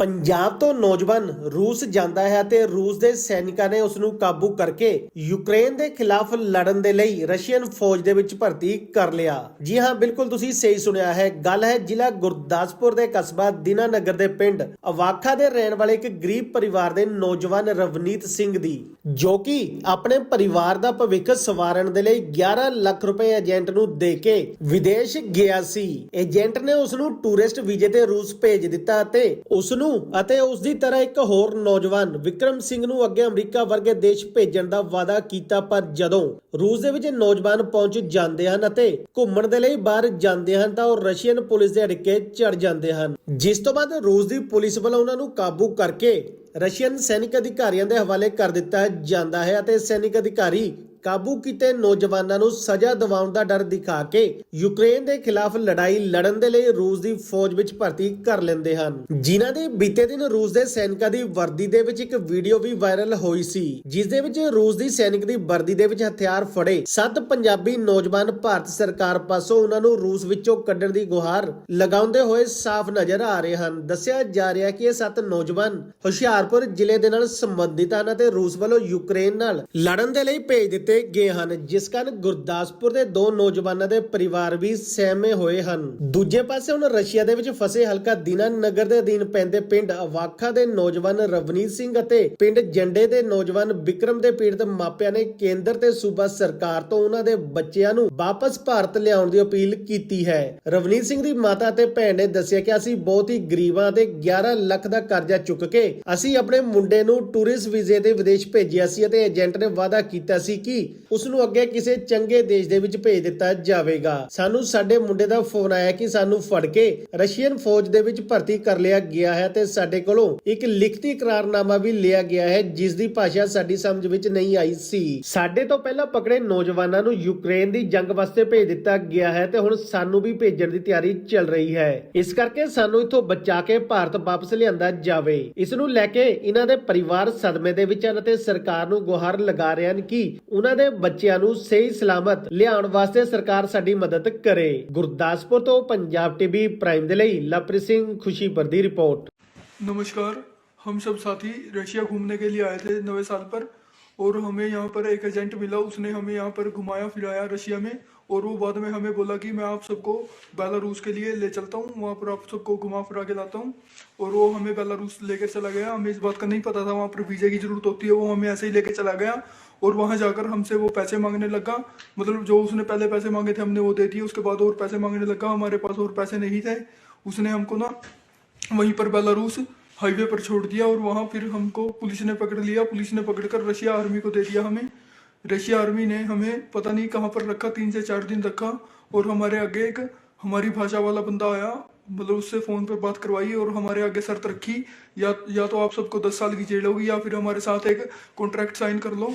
ਪੰਜਾਬ ਤੋਂ ਨੌਜਵਾਨ ਰੂਸ ਜਾਂਦਾ ਹੈ ਤੇ ਰੂਸ ਦੇ ਸੈਨਿਕਾਂ ਨੇ ਉਸ ਨੂੰ ਕਾਬੂ ਕਰਕੇ ਯੂਕਰੇਨ ਦੇ ਖਿਲਾਫ ਲੜਨ ਦੇ ਲਈ ਰਸ਼ੀਅਨ ਫੌਜ ਦੇ ਵਿੱਚ ਭਰਤੀ ਕਰ ਲਿਆ। ਜੀ ਹਾਂ, ਬਿਲਕੁਲ ਤੁਸੀਂ ਸਹੀ ਸੁਣਿਆ ਹੈ। ਗੱਲ ਹੈ ਜ਼ਿਲ੍ਹਾ ਗੁਰਦਾਸਪੁਰ ਦੇ ਕਸਬਾ ਦੀਨਾਨਗਰ ਦੇ ਪਿੰਡ ਅਵਾਖਾ ਦੇ ਰਹਿਣ ਵਾਲੇ ਇੱਕ ਗਰੀਬ ਪਰਿਵਾਰ ਦੇ ਨੌਜਵਾਨ ਰਵਨੀਤ ਸਿੰਘ ਦੀ, ਜੋ ਕਿ ਆਪਣੇ ਪਰਿਵਾਰ ਦਾ ਭਵਿੱਖ ਸਵਾਰਨ ਦੇ ਲਈ 11 ਲੱਖ ਰੁਪਏ ਏਜੰਟ ਨੂੰ ਦੇ ਕੇ ਵਿਦੇਸ਼ ਗਿਆ ਸੀ। ਏਜੰਟ ਨੇ ਉਸ ਨੂੰ ਟੂਰਿਸਟ ਵੀਜ਼ੇ ਤੇ ਰੂਸ ਭੇਜ ਦਿੱਤਾ ਅਤੇ ਉਸ ਨੂੰ ਅਤੇ ਉਸ ਦੀ ਤਰ੍ਹਾਂ ਇੱਕ ਹੋਰ ਨੌਜਵਾਨ ਵਿਕਰਮ ਸਿੰਘ ਨੂੰ ਅੱਗੇ ਅਮਰੀਕਾ ਵਰਗੇ ਦੇਸ਼ ਭੇਜਣ ਦਾ ਵਾਅਦਾ ਕੀਤਾ, ਪਰ ਜਦੋਂ ਰੂਸ ਦੇ ਵਿੱਚ ਨੌਜਵਾਨ ਪਹੁੰਚ ਜਾਂਦੇ ਹਨ ਅਤੇ ਘੁੰਮਣ ਦੇ ਲਈ ਬਾਹਰ ਜਾਂਦੇ ਹਨ, ਤਾਂ ਉਹ ਰਸ਼ੀਅਨ ਪੁਲਿਸ ਦੇ ਅੜਕੇ ਚੜ ਜਾਂਦੇ ਹਨ। ਜਿਸ ਤੋਂ ਬਾਅਦ ਰੂਸ ਦੀ ਪੁਲਿਸ ਵੱਲੋਂ ਉਹਨਾਂ ਨੂੰ ਕਾਬੂ ਕਰਕੇ ਰਸ਼ੀਅਨ ਸੈਨਿਕ ਅਧਿਕਾਰੀਆਂ ਦੇ ਹਵਾਲੇ ਕਰ ਦਿੱਤਾ ਜਾਂਦਾ ਹੈ ਅਤੇ ਸੈਨਿਕ ਅਧਿਕਾਰੀ ਕਾਬੂ ਕੀਤੇ ਨੌਜਵਾਨਾਂ ਨੂੰ ਸਜ਼ਾ ਦਿਵਾਉਣ ਦਾ ਡਰ ਦਿਖਾ ਕੇ ਯੂਕਰੇਨ ਦੇ ਖਿਲਾਫ ਲੜਾਈ ਲੜਨ ਦੇ ਲਈ ਰੂਸ ਦੀ ਫੌਜ ਵਿੱਚ ਭਰਤੀ ਕਰ ਲੈਂਦੇ ਹਨ। ਜਿਨ੍ਹਾਂ ਦੇ ਬੀਤੇ ਦਿਨ ਰੂਸ ਦੇ ਸੈਨਿਕਾਂ ਦੀ ਵਰਦੀ ਦੇ ਵਿੱਚ ਇੱਕ ਵੀਡੀਓ ਵੀ ਵਾਇਰਲ ਹੋਈ ਸੀ, ਜਿਸ ਦੇ ਵਿੱਚ ਰੂਸ ਦੀ ਸੈਨਿਕ ਦੀ ਵਰਦੀ ਦੇ ਵਿੱਚ ਹਥਿਆਰ ਫੜੇ ਸੱਤ ਪੰਜਾਬੀ ਨੌਜਵਾਨ ਭਾਰਤ ਸਰਕਾਰ ਪਾਸੋਂ ਉਹਨਾਂ ਨੂੰ ਰੂਸ ਵਿੱਚੋਂ ਕੱਢਣ ਦੀ ਗੁਹਾਰ ਲਗਾਉਂਦੇ ਹੋਏ ਸਾਫ਼ ਨਜ਼ਰ ਆ ਰਹੇ ਹਨ। ਦੱਸਿਆ ਜਾ ਰਿਹਾ ਕਿ ਇਹ ਸੱਤ ਨੌਜਵਾਨ ਹੁਸ਼ਿਆਰਪੁਰ ਜ਼ਿਲ੍ਹੇ ਦੇ ਨਾਲ ਸੰਬੰਧਿਤ ਹਨ ਅਤੇ ਰੂਸ ਵੱਲੋਂ ਯੂਕਰੇਨ ਨਾਲ ਲੜਨ ਦੇ ਲਈ ਭੇਜ ਦਿੱਤੇ ਗਏ ਹਨ, ਜਿਸ ਕਾਰਨ ਗੁਰਦਾਸਪੁਰ ਦੇ ਦੋ ਨੌਜਵਾਨਾਂ ਦੇ ਪਰਿਵਾਰ ਵੀ ਸਹਿਮੇ ਹੋਏ ਹਨ। ਦੂਜੇ ਪਾਸੇ ਹੁਣ ਰਸ਼ੀਆ ਦੇ ਵਿੱਚ ਫਸੇ ਹਲਕਾ ਦੀਨਾ ਨਗਰ ਦੇ ਅਧੀਨ ਪੈਂਦੇ ਪਿੰਡ ਅਵਾਖਾ ਦੇ ਨੌਜਵਾਨ ਰਵਨੀਤ ਸਿੰਘ ਅਤੇ ਪਿੰਡ ਜੰਡੇ ਦੇ ਨੌਜਵਾਨ ਵਿਕਰਮ ਦੇ ਪੀੜਤ ਮਾਪਿਆਂ ਨੇ ਕੇਂਦਰ ਤੇ ਸੂਬਾ ਸਰਕਾਰ ਤੋਂ ਉਹਨਾਂ ਦੇ ਬੱਚਿਆਂ ਨੂੰ ਵਾਪਸ ਭਾਰਤ ਲਿਆਉਣ ਦੀ ਅਪੀਲ ਕੀਤੀ ਹੈ। ਰਵਨੀਤ ਸਿੰਘ ਦੀ ਮਾਤਾ ਤੇ ਭੈਣ ਨੇ ਦੱਸਿਆ ਕਿ ਅਸੀਂ ਬਹੁਤ ਹੀ ਗਰੀਬਾਂ ਤੇ 11 ਲੱਖ ਦਾ ਕਰਜ਼ਾ ਚੁੱਕ ਕੇ ਅਸੀਂ ਆਪਣੇ ਮੁੰਡੇ ਨੂੰ ਟੂਰਿਸਟ ਵੀਜ਼ੇ ਤੇ ਵਿਦੇਸ਼ ਭੇਜਿਆ ਸੀ ਅਤੇ ਏਜੰਟ ਨੇ ਵਾਅਦਾ ਕੀਤਾ ਸੀ ਕਿ ਉਸ ਨੂੰ ਅੱਗੇ ਕਿਸੇ ਚੰਗੇ ਦੇਸ਼ ਦੇ ਵਿੱਚ ਭੇਜ ਦਿੱਤਾ ਜਾਵੇਗਾ। ਸਾਨੂੰ ਸਾਡੇ ਮੁੰਡੇ ਦਾ ਫੋਨ ਆਇਆ ਕਿ ਸਾਨੂੰ ਫੜ ਕੇ ਰਸ਼ੀਅਨ ਫੌਜ ਦੇ ਵਿੱਚ ਭਰਤੀ ਕਰ ਲਿਆ ਗਿਆ ਹੈ ਤੇ ਸਾਡੇ ਕੋਲੋਂ ਇੱਕ ਲਿਖਤੀ ਇਕਰਾਰਨਾਮਾ ਵੀ ਲਿਆ ਗਿਆ ਹੈ, ਜਿਸ ਦੀ ਭਾਸ਼ਾ ਸਾਡੀ ਸਮਝ ਵਿੱਚ ਨਹੀਂ ਆਈ ਸੀ। ਸਾਡੇ ਤੋਂ ਪਹਿਲਾਂ ਪਕੜੇ ਨੌਜਵਾਨਾਂ ਨੂੰ ਯੂਕਰੇਨ ਦੀ ਜੰਗ ਵਾਸਤੇ ਭੇਜ ਦਿੱਤਾ ਗਿਆ ਹੈ ਤੇ ਹੁਣ ਸਾਨੂੰ ਵੀ ਭੇਜਣ ਦੀ ਤਿਆਰੀ ਚੱਲ ਰਹੀ ਹੈ। ਇਸ ਕਰਕੇ ਸਾਨੂੰ ਇੱਥੋਂ ਬਚਾ ਕੇ ਭਾਰਤ ਵਾਪਸ ਲਿਆਂਦਾ ਜਾਵੇ। ਇਸ ਨੂੰ ਲੈ ਕੇ ਇਹਨਾਂ ਦੇ ਪਰਿਵਾਰ ਸਦਮੇ ਦੇ ਵਿੱਚ ਹਨ ਤੇ ਸਰਕਾਰ ਨੂੰ ਗੁਹਾਰ ਲਗਾ ਰਹੇ ਹਨ ਕਿ ਉਹਨਾਂ ਦੇ ਬੱਚਿਆਂ ਨੂੰ ਸਹੀ ਸਲਾਮਤ ਲਿਆਉਣ ਵਾਸਤੇ ਸਰਕਾਰ ਸਾਡੀ ਮਦਦ ਕਰੇ ਗੁਰਦਾਸਪੁਰ ਤੋਂ ਪੰਜਾਬ ਟੀਵੀ ਪ੍ਰਾਈਮ ਦੇ ਲਈ ਲਵਪ੍ਰੀਤ ਸਿੰਘ ਖੁਸ਼ੀਪੁਰ ਦੀ ਰਿਪੋਰਟ नमस्कार हम सब साथी रशिया घूमने के लिए आए थे नवे साल पर और हमें यहाँ पर एक एजेंट मिला उसने हमें यहाँ पर घुमाया फिराया रशिया में और वो बाद में हमें बोला कि मैं आप सबको बेलारूस के लिए ले चलता हूँ वहाँ पर आप सबको घुमा फिरा के लाता हूँ और वो हमें बेलारूस लेकर चला गया हमें इस बात का नहीं पता था वहाँ पर वीज़ा की ज़रूरत होती है वो हमें ऐसे ही लेके चला गया और वहाँ जाकर हमसे वो पैसे मांगने लगा। मतलब जो उसने पहले पैसे मांगे थे, हमने वो दे दिए। उसके बाद और पैसे मांगने लगा। हमारे पास और पैसे नहीं थे। उसने हमको ना वहीं पर बेलारूस हाईवे पर छोड़ दिया और वहाँ फिर हमको पुलिस ने पकड़ लिया। पुलिस ने पकड़कर रशिया आर्मी को दे दिया हमें। रशिया आर्मी ने हमें पता नहीं कहाँ पर रखा, तीन से चार दिन रखा और हमारे आगे एक हमारी भाषा वाला बंदा आया। मतलब उससे फ़ोन पर बात करवाई और हमारे आगे शर्त रखी। या या तो आप सबको दस साल की जेल होगी या फिर हमारे साथ एक कॉन्ट्रैक्ट साइन कर लो।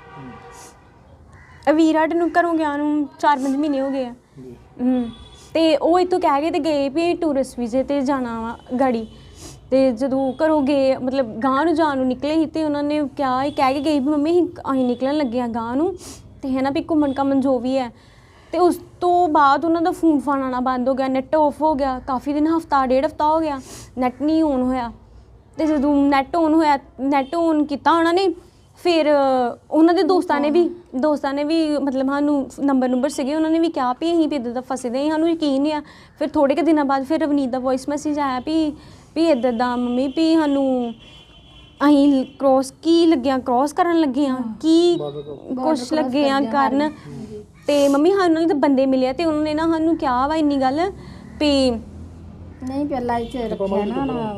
ਇਹ ਵੀਰ ਸਾਡੇ ਨੂੰ ਘਰੋਂ ਗਿਆ ਨੂੰ 4-5 ਮਹੀਨੇ ਹੋ ਗਏ ਆ। ਹੂੰ। ਤੇ ਉਹ ਇੱਥੋਂ ਕਹਿ ਕੇ ਤੇ ਗਏ ਵੀ ਟੂਰਿਸਟ ਵੀਜ਼ੇ ਤੇ ਜਾਣਾ ਵਾ ਗਾੜੀ। ਤੇ ਜਦੋਂ ਘਰੋਂ ਗਏ ਮਤਲਬ ਗਾਂ ਨੂੰ ਜਾਣ ਨੂੰ ਨਿਕਲੇ ਸੀ ਤੇ ਉਹਨਾਂ ਨੇ ਕਿਹਾ ਇਹ ਕਹਿ ਕੇ ਗਈ ਵੀ ਮੰਮੀ ਅਸੀਂ ਅਸੀਂ ਨਿਕਲਣ ਲੱਗੇ ਆ ਗਾਂ ਨੂੰ। ਤੇ ਹੈ ਨਾ ਵੀ ਘੁੰਮਣ ਘਾਮਣ ਜੋ ਵੀ ਹੈ। ਤੇ ਉਸ ਤੋਂ ਬਾਅਦ ਉਹਨਾਂ ਦਾ ਫੋਨ ਫਾਨ ਆਉਣਾ ਬੰਦ ਹੋ ਗਿਆ ਨੈਟ ਆਫ ਹੋ ਗਿਆ। ਕਾਫੀ ਦਿਨ ਹਫਤਾ ਡੇਢ ਹਫਤਾ ਹੋ ਗਿਆ ਨੈਟ ਨਹੀਂ ਔਨ ਹੋਇਆ। ਤੇ ਜਦੋਂ ਨੈਟ ਔਨ ਹੋਇਆ ਨੈਟ ਔਨ ਕੀਤਾ ਉਹਨਾਂ ਨੇ ਫਿਰ ਉਹਨਾਂ ਦੇ ਦੋਸਤਾਂ ਨੇ ਵੀ ਦੋਸਤਾਂ ਨੇ ਵੀ ਮਤਲਬ ਸਾਨੂੰ ਨੰਬਰ ਨੰਬਰ ਸੀਗੇ ਉਹਨਾਂ ਨੇ ਵੀ ਕਿਹਾ ਵੀ ਅਸੀਂ ਵੀ ਇੱਦਾਂ ਦਾ ਫਸੇ ਦੇ ਹਾਂ, ਸਾਨੂੰ ਯਕੀਨ ਨਹੀਂ ਆ। ਫਿਰ ਥੋੜੇ ਕੁ ਦਿਨਾਂ ਬਾਅਦ ਫਿਰ ਰਵਨੀਤ ਦਾ ਵੌਇਸ ਮੈਸੇਜ ਆਇਆ ਵੀ ਵੀ ਇੱਦਾਂ ਦਾ ਮੰਮੀ ਵੀ ਸਾਨੂੰ ਅਸੀਂ ਕ੍ਰੋਸ ਕੀ ਲੱਗਿਆ ਕ੍ਰੋਸ ਕਰਨ ਲੱਗੇ ਆ ਕੀ ਕੁਛ ਲੱਗੇ ਆ ਕਰਨ। ਤੇ ਮੰਮੀ ਸਾਨੂੰ ਤਾਂ ਬੰਦੇ ਮਿਲਿਆ ਤੇ ਉਹਨਾਂ ਨੇ ਨਾ ਸਾਨੂੰ ਕਿਹਾ ਵਾ ਇੰਨੀ ਗੱਲ ਵੀ ਨਹੀਂ ਪਹਿਲਾਂ ਇੱਥੇ ਰੱਖਿਆ ਨਾ ਨਾ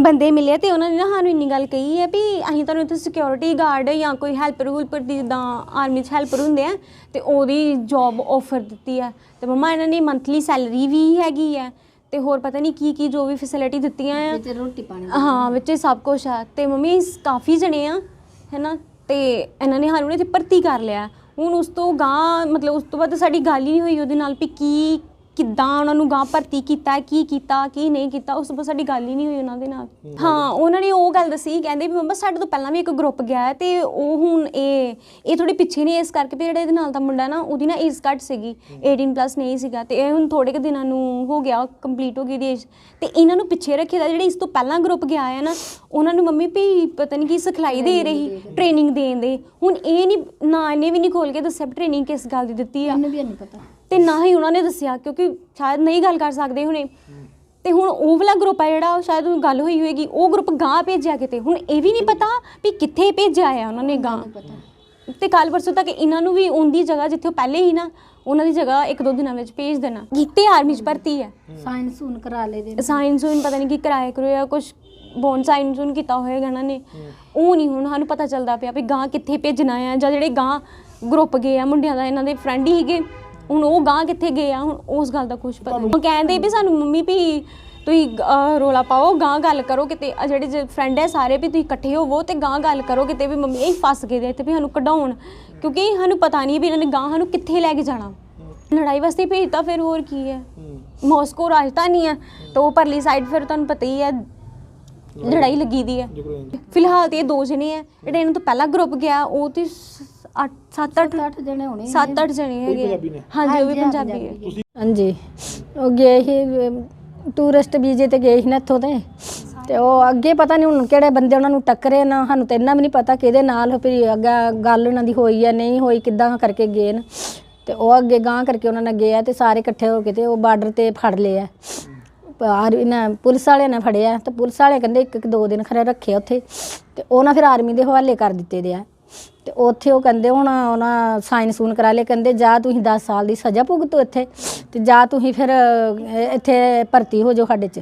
ਬੰਦੇ ਮਿਲੇ ਤੇ ਉਹਨਾਂ ਨੇ ਨਾ ਸਾਨੂੰ ਇੰਨੀ ਗੱਲ ਕਹੀ ਹੈ ਵੀ ਅਸੀਂ ਤੁਹਾਨੂੰ ਇੱਥੇ ਸਿਕਿਉਰਿਟੀ ਗਾਰਡ ਜਾਂ ਕੋਈ ਹੈਲਪਰ ਹੁਲਪਰ ਦੀ ਜਿੱਦਾਂ ਆਰਮੀ 'ਚ ਹੈਲਪਰ ਹੁੰਦੇ ਆ ਤੇ ਉਹਦੀ ਜੌਬ ਆਫਰ ਦਿੱਤੀ ਹੈ। ਤੇ ਮਮਾ ਇਹਨਾਂ ਨੇ ਮੰਥਲੀ ਸੈਲਰੀ ਵੀ ਹੈਗੀ ਹੈ ਤੇ ਹੋਰ ਪਤਾ ਨਹੀਂ ਕੀ ਕੀ ਜੋ ਵੀ ਫੈਸਿਲਿਟੀ ਦਿੱਤੀਆਂ ਆ। ਵਿੱਚ ਰੋਟੀ ਪਾਣੀ ਹਾਂ ਵਿੱਚ ਸਭ ਕੁਝ ਆ। ਤੇ ਮੰਮੀ ਸ- ਕਾਫੀ ਜਣੇ ਆ ਹੈਨਾ? ਤੇ ਇਹਨਾਂ ਨੇ ਸਾਨੂੰ ਇੱਥੇ ਭਰਤੀ ਕਰ ਲਿਆ। ਹੁਣ ਉਸ ਤੋਂ ਗਾਂ ਮਤਲਬ ਉਸ ਤੋਂ ਬਾਅਦ ਸਾਡੀ ਗੱਲ ਹੀ ਨਹੀਂ ਹੋਈ ਉਹਦੇ ਨਾਲ ਵੀ ਕੀ ਕਿੱਦਾਂ ਉਹਨਾਂ ਨੂੰ ਗਾਂ ਭਰਤੀ ਕੀਤਾ, ਕੀ ਕੀਤਾ, ਕੀ ਨਹੀਂ ਕੀਤਾ, ਉਸ ਤੋਂ ਬਾਅਦ ਸਾਡੀ ਗੱਲ ਹੀ ਨਹੀਂ ਹੋਈ ਉਹਨਾਂ ਦੇ ਨਾਲ। ਹਾਂ, ਉਹਨਾਂ ਨੇ ਉਹ ਗੱਲ ਦੱਸੀ, ਕਹਿੰਦੇ ਵੀ ਮੰਮਾ ਸਾਡੇ ਤੋਂ ਪਹਿਲਾਂ ਵੀ ਇੱਕ ਗਰੁੱਪ ਗਿਆ ਹੈ ਤੇ ਉਹ ਹੁਣ ਇਹ ਇਹ ਥੋੜੀ ਪਿੱਛੇ ਨੇ ਇਸ ਕਰਕੇ ਵੀ ਜਿਹੜਾ ਇਹਦੇ ਨਾਲ ਦਾ ਮੁੰਡਾ ਨਾ, ਉਹਦੀ ਨਾ ਏਜ ਘੱਟ ਸੀਗੀ 18 ਪਲੱਸ ਨਹੀਂ ਸੀਗਾ ਤੇ ਇਹ ਹੁਣ ਥੋੜੇ ਕੁ ਦਿਨਾਂ ਨੂੰ ਹੋ ਗਿਆ ਕੰਪਲੀਟ ਹੋ ਗਈ ਦੀ ਏਜ ਤੇ ਇਹਨਾਂ ਨੂੰ ਪਿੱਛੇ ਰੱਖੇ ਦਾ ਜਿਹੜੇ ਇਸ ਤੋਂ ਪਹਿਲਾਂ ਗਰੁੱਪ ਗਿਆ ਹੈ ਨਾ, ਉਹਨਾਂ ਨੂੰ ਮੰਮੀ ਵੀ ਪਤਾ ਨਹੀਂ ਕੀ ਸਿਖਲਾਈ ਦੇ ਰਹੀ ਟ੍ਰੇਨਿੰਗ ਦੇਣ ਦੇ। ਹੁਣ ਇਹ ਨਹੀਂ, ਨਾ ਇਹਨੇ ਵੀ ਨਹੀਂ ਖੋਲ ਕੇ ਦੱਸਿਆ ਟ੍ਰੇਨਿੰਗ ਕਿਸ ਗੱਲ ਦੀ ਦਿੱਤੀ ਆ। ਇਹਨੂੰ ਵੀ ਨਹੀਂ ਪਤਾ। ਤੇ ਨਾ ਹੀ ਉਹਨਾਂ ਨੇ ਦੱਸਿਆ ਕਿਉਂਕਿ ਸ਼ਾਇਦ ਨਹੀਂ ਗੱਲ ਕਰ ਸਕਦੇ ਹੁਣੇ। ਤੇ ਹੁਣ ਉਹ ਵਾਲਾ ਗਰੁੱਪ ਹੈ ਜਿਹੜਾ ਉਹ ਸ਼ਾਇਦ ਉਹ ਗੱਲ ਹੋਈ ਹੋਏਗੀ ਉਹ ਗਰੁੱਪ ਗਾਂ ਭੇਜਿਆ ਕਿਤੇ। ਹੁਣ ਇਹ ਵੀ ਨਹੀਂ ਪਤਾ ਵੀ ਕਿੱਥੇ ਭੇਜਿਆ ਆ ਉਹਨਾਂ ਨੇ ਗਾਂ ਤੇ ਕੱਲ ਪਰਸੋਂ ਤੱਕ ਇਹਨਾਂ ਨੂੰ ਵੀ ਉਹਦੀ ਜਗ੍ਹਾ ਜਿੱਥੇ ਉਹ ਪਹਿਲੇ ਹੀ ਨਾ ਉਹਨਾਂ ਦੀ ਜਗ੍ਹਾ ਇੱਕ ਦੋ ਦਿਨਾਂ ਵਿੱਚ ਭੇਜ ਦੇਣਾ। ਕੀਤੇ ਆਰਮੀ ਚ ਭਰਤੀ ਹੈ ਸਾਇੰਸ ਹੁਣ ਕਰਾ ਲੇ ਦੇ ਸਾਇੰਸ ਨੂੰ ਪਤਾ ਨਹੀਂ ਕੀ ਕਰਾਇਆ ਕਰੋ ਜਾਂ ਕੁਝ ਬੋਨ ਸਾਇੰਸ ਨੂੰ ਕੀਤਾ ਹੋਏਗਾ ਇਹਨਾਂ ਨੇ। ਉਹ ਨਹੀਂ ਹੁਣ ਸਾਨੂੰ ਪਤਾ ਚੱਲਦਾ ਪਿਆ ਵੀ ਗਾਂ ਕਿੱਥੇ ਭੇਜਣਾ ਆ ਜਾਂ ਜਿਹੜੇ ਗਾਂ ਗਰੁੱਪ ਗਏ ਆ ਮੁੰਡਿਆਂ ਦਾ ਇਹਨਾਂ ਦੇ ਫਰੈਂਡ ਹੀ ਸੀਗੇ। ਹੁਣ ਉਹ ਗਾਂ ਕਿੱਥੇ ਗਏ ਆ? ਹੁਣ ਉਸ ਗੱਲ ਦਾ ਕੁਝ ਪਤਾ ਨਹੀਂ। ਕਹਿੰਦੇ ਵੀ ਸਾਨੂੰ ਮੰਮੀ ਵੀ ਤੁਸੀਂ ਅਹ, ਰੌਲਾ ਪਾਓ ਗਾਂ ਗੱਲ ਕਰੋ ਕਿਤੇ। ਜਿਹੜੇ ਫਰੈਂਡ ਹੈ ਸਾਰੇ ਵੀ ਤੁਸੀਂ ਇਕੱਠੇ ਹੋਵੋ ਤੇ ਗਾਂ ਗੱਲ ਕਰੋ ਕਿਤੇ ਵੀ ਮੰਮੀ ਇਹ ਫਸ ਗਏ ਦੇ ਇੱਥੇ ਵੀ ਸਾਨੂੰ ਕਢਾਉਣ। ਕਿਉਂਕਿ ਸਾਨੂੰ ਪਤਾ ਨਹੀਂ ਵੀ ਇਹਨਾਂ ਨੇ ਗਾਂ ਸਾਨੂੰ ਕਿੱਥੇ ਲੈ ਕੇ ਜਾਣਾ। ਲੜਾਈ ਵਾਸਤੇ ਭੇਜਤਾ ਫਿਰ ਹੋਰ ਕੀ ਹੈ? ਮਾਸਕੋ ਰਾਜਧਾਨੀ ਹੈ। ਤਾਂ ਉਹ ਪਰਲੀ ਸਾਈਡ ਫਿਰ ਤੁਹਾਨੂੰ ਪਤਾ ਹੀ ਹੈ ਲੜਾਈ ਲੱਗੀ ਦੀ ਹੈ। ਫਿਲਹਾਲ ਤੇ ਇਹ ਦੋ ਜਣੇ ਆ ਜਿਹੜੇ ਇਹਨਾਂ ਤੋਂ ਪਹਿਲਾ ਗਰੁੱਪ ਗਿਆ ਉਹ ਤੇ 8 7 8 ਅੱਠ ਜਣੇ ਹੋਣੇ 7 8 ਜਣੇ ਹੈਗੇ ਆ। ਹਾਂਜੀ ਉਹ ਵੀ ਪੰਜਾਬੀ ਹੈ ਹਾਂਜੀ। ਉਹ ਗਏ ਸੀ ਟੂਰਿਸਟ ਵੀਜ਼ੇ ਤੇ ਗਏ ਸੀ ਨਾ ਇੱਥੋਂ ਤੇ। ਤੇ ਉਹ ਅੱਗੇ ਪਤਾ ਨਹੀਂ ਹੁਣ ਕਿਹੜੇ ਬੰਦੇ ਉਹਨਾਂ ਨੂੰ ਟੱਕਰੇ ਨਾ ਸਾਨੂੰ ਤੇ ਇੰਨਾ ਵੀ ਨਹੀਂ ਪਤਾ ਕਿਹਦੇ ਨਾਲ ਵੀ ਅੱਗਾ ਗੱਲ ਉਹਨਾਂ ਦੀ ਹੋਈ ਆ ਨਹੀਂ ਹੋਈ ਕਿੱਦਾਂ ਕਰਕੇ ਗਏ ਨੇ। ਤੇ ਉਹ ਅੱਗੇ ਗਾਂ ਕਰਕੇ ਉਹਨਾਂ ਨੇ ਗਏ ਆ ਤੇ ਸਾਰੇ ਇਕੱਠੇ ਹੋ ਕੇ ਤੇ ਉਹ ਬਾਰਡਰ ਤੇ ਫੜ ਲਏ ਆ। ਆਰਮੀ ਨੇ ਪੁਲਿਸ ਵਾਲਿਆਂ ਨੇ ਫੜਿਆ ਤੇ ਪੁਲਿਸ ਵਾਲੇ ਕਹਿੰਦੇ ਇੱਕ ਇੱਕ ਦੋ ਦਿਨ ਖਰੇ ਰੱਖੇ ਉੱਥੇ। ਤੇ ਉਹਨਾਂ ਫਿਰ ਆਰਮੀ ਦੇ ਹਵਾਲੇ ਕਰ ਦਿੱਤੇ ਦੇ ਆ। ਤੇ ਉੱਥੇ ਉਹ ਕਹਿੰਦੇ ਹੁਣ ਉਹਨਾਂ ਸਾਈਨ ਸੂਨ ਕਰਾ ਲਏ ਕਹਿੰਦੇ ਜਾਂ ਤੁਸੀਂ 10 ਸਾਲ ਦੀ ਸਜ਼ਾ ਭੁਗਤੋ ਇੱਥੇ ਤੇ ਜਾਂ ਤੁਸੀਂ ਫਿਰ ਅਹ, ਇੱਥੇ ਭਰਤੀ ਹੋ ਜਾਓ ਸਾਡੇ ਚ।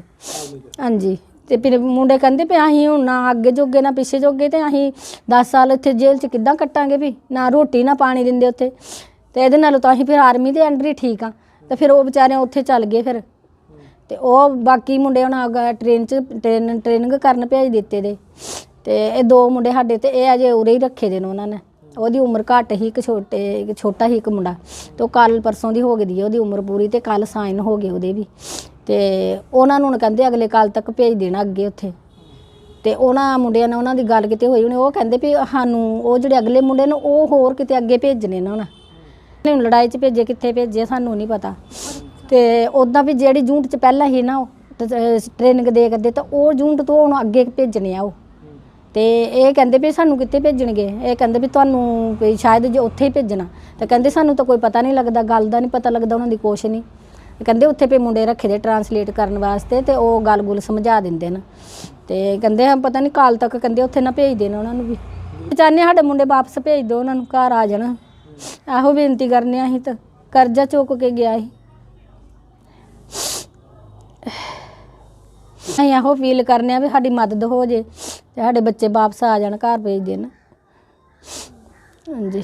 ਹਾਂਜੀ ਤੇ ਫਿਰ ਮੁੰਡੇ ਕਹਿੰਦੇ ਵੀ ਅਸੀਂ ਹੁਣ ਨਾ ਅੱਗੇ ਜੋਗੇ ਨਾ ਪਿੱਛੇ ਜੋਗੇ ਤੇ ਅਸੀਂ 10 ਸਾਲ ਇੱਥੇ ਜੇਲ੍ਹ ਚ ਕਿੱਦਾਂ ਕੱਟਾਂਗੇ ਵੀ ਨਾ ਰੋਟੀ ਨਾ ਪਾਣੀ ਦਿੰਦੇ ਉੱਥੇ। ਤੇ ਇਹਦੇ ਨਾਲੋਂ ਤਾਂ ਅਸੀਂ ਫਿਰ ਆਰਮੀ ਦੇ ਅੰਡਰ ਹੀ ਠੀਕ ਆ ਤੇ ਫਿਰ ਉਹ ਵਿਚਾਰੇ ਉੱਥੇ ਚੱਲ ਗਏ ਫਿਰ। ਤੇ ਉਹ ਬਾਕੀ ਮੁੰਡੇ ਹੁਣ ਟ੍ਰੇਨ ਚ ਟ੍ਰੇਨ ਟ੍ਰੇਨਿੰਗ ਕਰਨ ਭੇਜ ਦਿੱਤੇ ਦੇ। ਤੇ ਇਹ ਦੋ ਮੁੰਡੇ ਸਾਡੇ ਤੇ ਇਹ ਅਜੇ ਉਰੇ ਹੀ ਰੱਖੇ ਦੇ ਨੇ ਉਹਨਾਂ ਨੇ। ਉਹਦੀ ਉਮਰ ਘੱਟ ਹੀ, ਇੱਕ ਛੋਟੇ, ਇੱਕ ਛੋਟਾ ਹੀ ਇੱਕ ਮੁੰਡਾ। ਤੇ ਉਹ ਕੱਲ ਪਰਸੋਂ ਦੀ ਹੋ ਗਈ ਦੀ ਹੈ ਉਹਦੀ ਉਮਰ ਪੂਰੀ ਤੇ ਕੱਲ ਸਾਈਨ ਹੋ ਗਏ ਉਹਦੇ ਵੀ। ਤੇ ਉਹਨਾਂ ਨੂੰ ਹੁਣ ਕਹਿੰਦੇ ਅਗਲੇ ਕੱਲ ਤੱਕ ਭੇਜ ਦੇਣਾ ਅੱਗੇ ਉੱਥੇ। ਤੇ ਉਹਨਾਂ ਮੁੰਡਿਆਂ ਨਾਲ ਉਹਨਾਂ ਦੀ ਗੱਲ ਕਿਤੇ ਹੋਈ ਉਹਨੇ ਉਹ ਕਹਿੰਦੇ ਵੀ ਸਾਨੂੰ, ਉਹ ਜਿਹੜੇ ਅਗਲੇ ਮੁੰਡੇ ਨੇ, ਉਹ ਹੋਰ ਕਿਤੇ ਅੱਗੇ ਭੇਜਣੇ ਨਾ ਉਹਨਾਂ। ਨੇ ਲੜਾਈ 'ਚ ਭੇਜੇ, ਕਿੱਥੇ ਭੇਜੇ, ਸਾਨੂੰ ਨਹੀਂ ਪਤਾ। ਤੇ ਉਦਾਂ ਵੀ ਜਿਹੜੀ ਜੂਨਟ 'ਚ ਪਹਿਲਾਂ ਹੀ ਨਾ ਉਹ ਟ੍ਰੇਨਿੰਗ ਦੇ ਕਰਦੇ ਤਾਂ ਉਹ ਜੂਨਟ ਤੋਂ ਹੁਣ ਅੱਗੇ ਭੇਜਣੇ ਆ ਉਹ। ਤੇ ਇਹ ਕਹਿੰਦੇ ਵੀ ਸਾਨੂੰ ਕਿੱਥੇ ਭੇਜਣਗੇ? ਇਹ ਕਹਿੰਦੇ ਵੀ ਤੁਹਾਨੂੰ ਵੀ ਸ਼ਾਇਦ ਜੇ ਉੱਥੇ ਹੀ ਭੇਜਣਾ। ਤੇ ਕਹਿੰਦੇ ਸਾਨੂੰ ਤਾਂ ਕੋਈ ਪਤਾ ਨਹੀਂ ਲੱਗਦਾ, ਗੱਲ ਦਾ ਨਹੀਂ ਪਤਾ ਲੱਗਦਾ, ਉਹਨਾਂ ਦੀ ਕੁਛ ਨਹੀਂ। ਕਹਿੰਦੇ ਉੱਥੇ ਪੇ ਮੁੰਡੇ ਰੱਖੇ ਦੇ ਟਰਾਂਸਲੇਟ ਕਰਨ ਵਾਸਤੇ ਤੇ ਉਹ ਗੱਲ-ਗੁਲ ਸਮਝਾ ਦਿੰਦੇ ਨੇ। ਤੇ ਕਹਿੰਦੇ ਹਾਂ ਪਤਾ ਨਹੀਂ ਕਾਲ ਤੱਕ ਕਹਿੰਦੇ ਉੱਥੇ ਨਾ ਭੇਜ ਦੇਣਾ ਉਹਨਾਂ ਨੂੰ ਵੀ। ਚਾਹੁੰਦੇ ਹਾਂ ਸਾਡੇ ਮੁੰਡੇ ਵਾਪਸ ਭੇਜ ਦਿਓ ਉਹਨਾਂ ਨੂੰ, ਘਰ ਆ ਜਾਣ। ਇਹੋ ਬੇਨਤੀ ਕਰਨੇ ਆ ਅਸੀਂ ਤਾਂ। ਕਰਜ਼ਾ ਚੁੱਕ ਕੇ ਗਿਆ ਸੀ। ਅਸੀਂ ਇਹੋ ਫੀਲ ਕਰਨੇ ਆ ਵੀ ਸਾਡੀ ਮਦਦ ਹੋ ਜੇ। ਤੇ ਸਾਡੇ ਬੱਚੇ ਵਾਪਸ ਆ ਜਾਣ ਘਰ ਭੇਜ ਦੇਣ। ਹਾਂਜੀ।